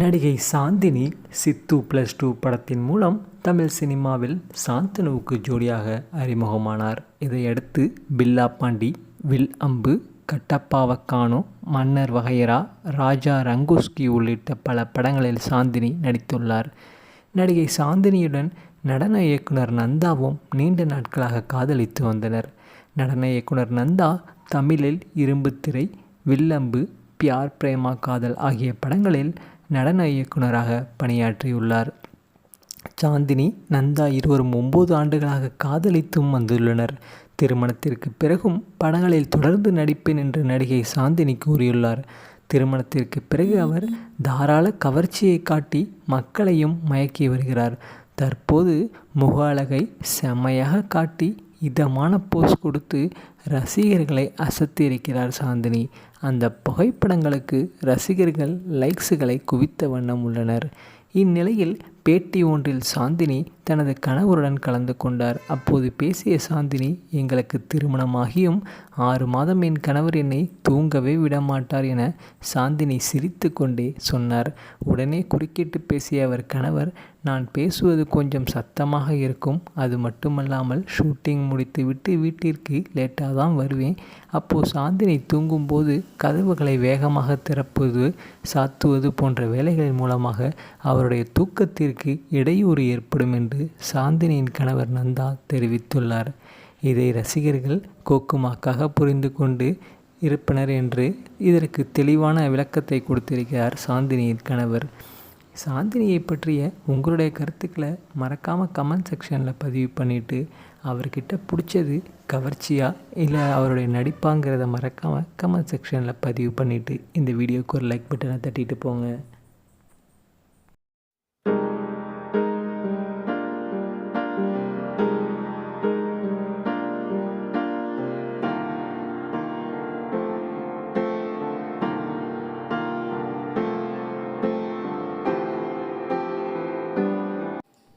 நடிகை சாந்தினி சித்து plus two படத்தின் மூலம் தமிழ் சினிமாவில் சாந்தனுவுக்கு ஜோடியாக அறிமுகமானார். இதையடுத்து பில்லா பாண்டி வில் அம்பு கட்டப்பாவக்கானோ மன்னர் வகையரா ராஜா ரங்குஸ்கி உள்ளிட்ட பல படங்களில் சாந்தினி நடித்துள்ளார். நடிகை சாந்தினியுடன் நடன இயக்குனர் நந்தாவும் நீண்ட நாட்களாக காதலித்து வந்தனர். நடன இயக்குனர் நந்தா தமிழில் இரும்புத்திரை வில்லம்பு பியார் பிரேமா காதல் ஆகிய படங்களில் நடன இயக்குனராக பணியாற்றியுள்ளார். சாந்தினி நந்தா இருவரும் ஒம்பது ஆண்டுகளாக காதலித்தும் வந்துள்ளனர். திருமணத்திற்கு பிறகும் படங்களில் தொடர்ந்து நடிப்பேன் என்று நடிகை சாந்தினி கூறியுள்ளார். திருமணத்திற்கு பிறகு அவர் தாராள கவர்ச்சியை காட்டி மக்களையும் மயக்கி வருகிறார். தற்போது முக அழகை செம்மையாக காட்டி இதமான போஸ் கொடுத்து ரசிகர்களை அசத்தியிருக்கிறார் சாந்தினி. அந்த புகைப்படங்களுக்கு ரசிகர்கள் லைக்ஸுகளை குவித்த வண்ணம் உள்ளனர். இந்நிலையில் பேட்டி ஒன்றில் சாந்தினி தனது கணவருடன் கலந்து கொண்டார். அப்போது பேசிய சாந்தினி எங்களுக்கு திருமணமாகியும் ஆறு மாதம் என் கணவர் என்னை தூங்கவே விடமாட்டார் என சாந்தினி சிரித்து கொண்டே சொன்னார். உடனே குறுக்கிட்டு பேசிய அவர் கணவர் நான் பேசுவது கொஞ்சம் சத்தமாக இருக்கும். அது மட்டுமல்லாமல் ஷூட்டிங் முடித்துவிட்டு வீட்டிற்கு லேட்டாக தான் வருவேன் அப்போது சாந்தினி தூங்கும்போது கதவுகளை வேகமாக திறப்பது சாத்துவது போன்ற வேலைகளின் மூலமாக அவருடைய தூக்கத்திற்கு இடையூறு ஏற்படும் என்று சாந்தினியின் கணவர் நந்தா தெரிவித்துள்ளார். இதை ரசிகர்கள் கோக்குமாக்காக புரிந்து கொண்டு இருப்பனர் என்று இதற்கு தெளிவான விளக்கத்தை கொடுத்திருக்கிறார் சாந்தினியின் கணவர். சாந்தினியை பற்றிய உங்களுடைய கருத்துக்களை மறக்காமல் கமெண்ட் செக்ஷனில் பதிவு பண்ணிவிட்டு அவர்கிட்ட பிடிச்சது கவர்ச்சியா இல்லை அவருடைய நடிப்பாங்கிறத மறக்காமல் கமெண்ட் செக்ஷனில் பதிவு பண்ணிவிட்டு இந்த வீடியோக்கு ஒரு லைக் பட்டனை தட்டிட்டு போங்க.